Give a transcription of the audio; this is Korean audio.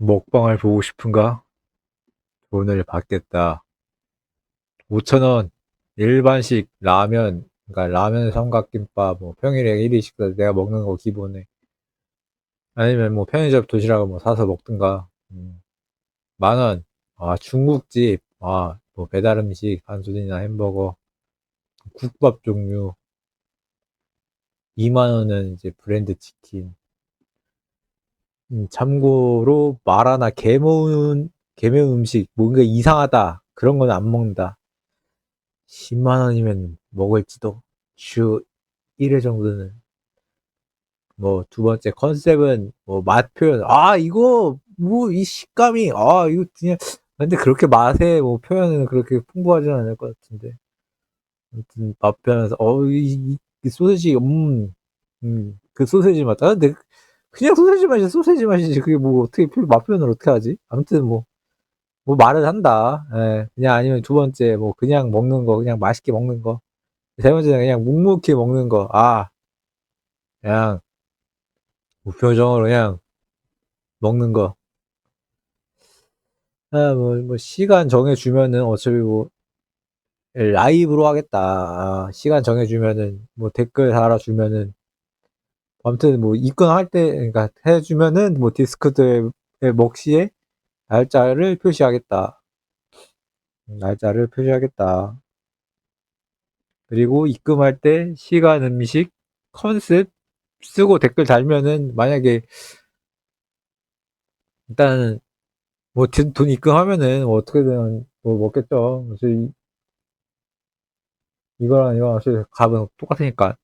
먹방을 보고 싶은가? 돈을 받겠다. 5천원. 일반식 라면 그러니까 라면 삼각김밥 뭐 평일에 1인 식사 내가 먹는 거 기본에. 아니면 뭐 편의점 도시락을 뭐 사서 먹든가. 음. 만원. 아 중국집. 아뭐 배달 음식 한순이나 햄버거 국밥 종류. 2만원은 이제 브랜드 치킨 음, 참고로 마라나 개매운 개매운 음식 뭔가 이상하다. 그런 건 안 먹는다. 10만 원이면 먹을지도 주 1회 정도는. 뭐 두 번째 컨셉은 뭐 맛 표현. 아 이거 뭐 이 식감이 아 이거 그냥 근데 그렇게 맛의 뭐 표현은 그렇게 풍부하지는 않을 것 같은데. 아무튼 맛 표현에서 어이 이 소세지 음음그 소세지 맛 아, 근데 그냥 소세지 맛이 소세지 맛이지 그게 뭐 어떻게 표- 맛 표현을 어떻게 하지 아무튼 뭐 뭐 말을 한다. 예, 그냥 아니면 두 번째 뭐 그냥 먹는 거, 그냥 맛있게 먹는 거. 세 번째는 그냥 묵묵히 먹는 거. 아, 그냥 무표정으로 그냥 먹는 거. 아, 뭐, 뭐 시간 정해주면은 어차피 뭐 라이브로 하겠다. 아, 시간 정해주면은 뭐 댓글 달아주면은 아무튼 뭐 입금할 때 그러니까 해주면은 뭐 디스코드에 먹시에 날짜를 표시하겠다. 날짜를 표시하겠다. 그리고 입금할 때 시간, 음식, 컨셉 쓰고 댓글 달면은 만약에 일단은 뭐돈 입금하면은 뭐 어떻게든 뭐 먹겠죠. 그래서 이, 이거랑 이거랑 사실 값은 똑같으니까.